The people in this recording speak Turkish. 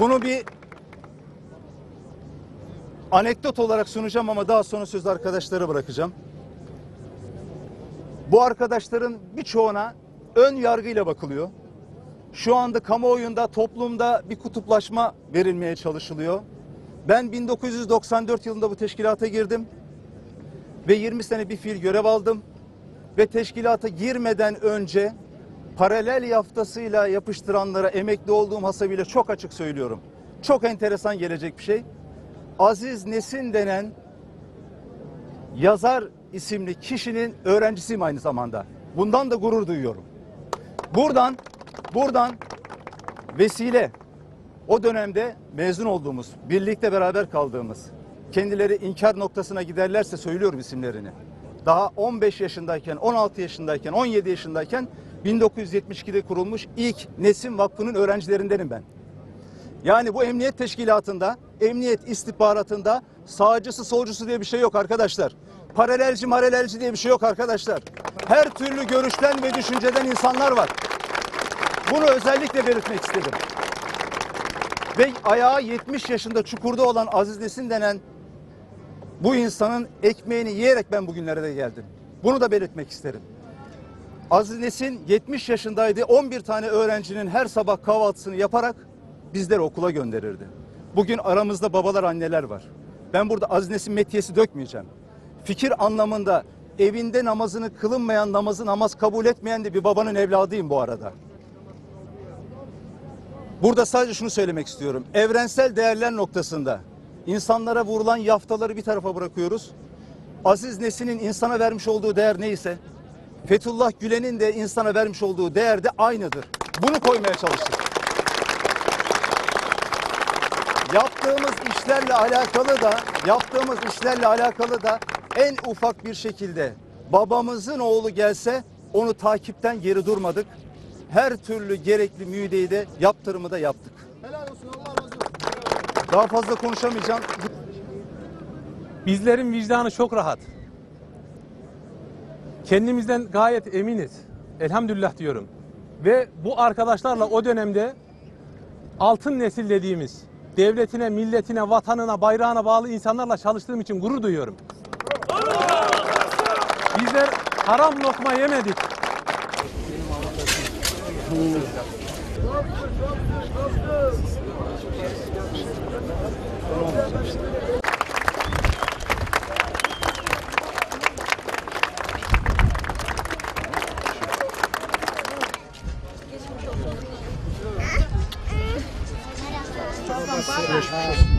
Bunu bir anekdot olarak sunacağım ama daha sonra sözü arkadaşlara bırakacağım. Bu arkadaşların birçoğuna ön yargıyla bakılıyor. Şu anda kamuoyunda, toplumda bir kutuplaşma verilmeye çalışılıyor. Ben 1994 yılında bu teşkilata girdim ve 20 sene bir fiil görev aldım ve teşkilata girmeden önce paralel yaftasıyla yapıştıranlara emekli olduğum hasabıyla çok açık söylüyorum. Çok enteresan gelecek bir şey. Aziz Nesin denen yazar isimli kişinin öğrencisiyim aynı zamanda. Bundan da gurur duyuyorum. Buradan buradan vesile o dönemde mezun olduğumuz, birlikte beraber kaldığımız, kendileri inkar noktasına giderlerse söylüyorum isimlerini. Daha 15 yaşındayken, 16 yaşındayken, 17 yaşındayken 1972'de kurulmuş ilk Nesim Vakfı'nın öğrencilerindenim ben. Yani bu emniyet teşkilatında, emniyet istihbaratında sağcısı solcusu diye bir şey yok arkadaşlar. Paralelci maralelci diye bir şey yok arkadaşlar. Her türlü görüşten ve düşünceden insanlar var. Bunu özellikle belirtmek istedim. Ve ayağı 70 yaşında çukurda olan Aziz Nesin denen bu insanın ekmeğini yiyerek ben bugünlere de geldim. Bunu da belirtmek isterim. Aziz Nesin 70 yaşındaydı. 11 tane öğrencinin her sabah kahvaltısını yaparak bizleri okula gönderirdi. Bugün aramızda babalar anneler var. Ben burada Aziz Nesin metiyesi dökmeyeceğim. Fikir anlamında evinde namazını kılınmayan namazı namaz kabul etmeyen de bir babanın evladıyım bu arada. Burada sadece şunu söylemek istiyorum. Evrensel değerler noktasında insanlara vurulan yaftaları bir tarafa bırakıyoruz. Aziz Nesin'in insana vermiş olduğu değer neyse Fethullah Gülen'in de insana vermiş olduğu değer de aynıdır. Bunu koymaya çalıştık. Yaptığımız işlerle alakalı da yaptığımız işlerle alakalı da en ufak bir şekilde babamızın oğlu gelse onu takipten geri durmadık. Her türlü gerekli müydeyi de yaptırımı da yaptık. Helal olsun Allah razı olsun. Daha fazla konuşamayacağım. Bizlerin vicdanı çok rahat. Kendimizden gayet eminiz. Elhamdülillah diyorum. Ve bu arkadaşlarla o dönemde altın nesil dediğimiz devletine, milletine, vatanına, bayrağına bağlı insanlarla çalıştığım için gurur duyuyorum. Bizler haram lokma yemedik. Bala.